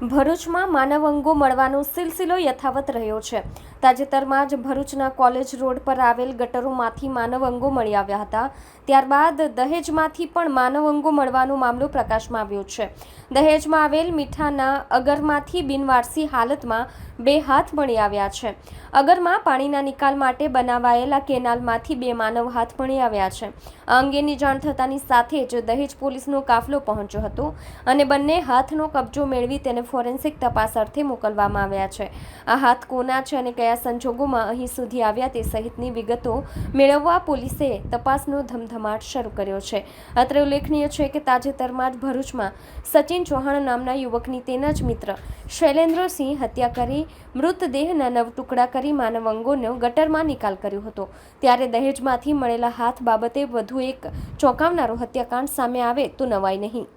ભરૂચમાં માનવ અંગો મળવાનો સિલસિલો યથાવત રહ્યો છે. તાજેતરમાં જ ભરૂચના કોલેજ રોડ પર આવેલ ગટરોમાંથી માનવ અંગો મળી આવ્યા હતા. ત્યારબાદ દહેજમાંથી પણ માનવ અંગો મળવાનો મામલો પ્રકાશમાં આવ્યો છે. દહેજમાં આવેલ મીઠાના અગરમાંથી બિનવારસી હાલતમાં બે હાથ મળી આવ્યા છે. અગરમાં પાણીના નિકાલ માટે બનાવાયેલા કેનાલમાંથી બે માનવ હાથ મળી આવ્યા છે. આ અંગેની જાણ થતાની સાથે જ દહેજ પોલીસનો કાફલો પહોંચ્યો હતો અને બંને હાથનો કબજો મેળવી તેને ફોરેન્સિક તપાસ અર્થે મોકલવામાં આવ્યા છે. આ હાથ કોના છે અને કયા સંજોગોમાં અહીં સુધી આવ્યા તે સહિતની વિગતો મેળવવા પોલીસે તપાસનો ધમધમાટ શરૂ કર્યો છે. અત્રે ઉલ્લેખનીય છે કે તાજેતરમાં જ ભરૂચમાં સચિન ચૌહાણ નામના યુવકની તેના જ મિત્ર શૈલેન્દ્રસિંહ હત્યા કરી, મૃતદેહના નવ ટુકડા કરી માનવ અંગોનો ગટરમાં નિકાલ કર્યો હતો. ત્યારે દહેજમાંથી મળેલા હાથ બાબતે વધુ એક ચોંકાવનારો હત્યાકાંડ સામે આવે તો નવાઈ નહીં.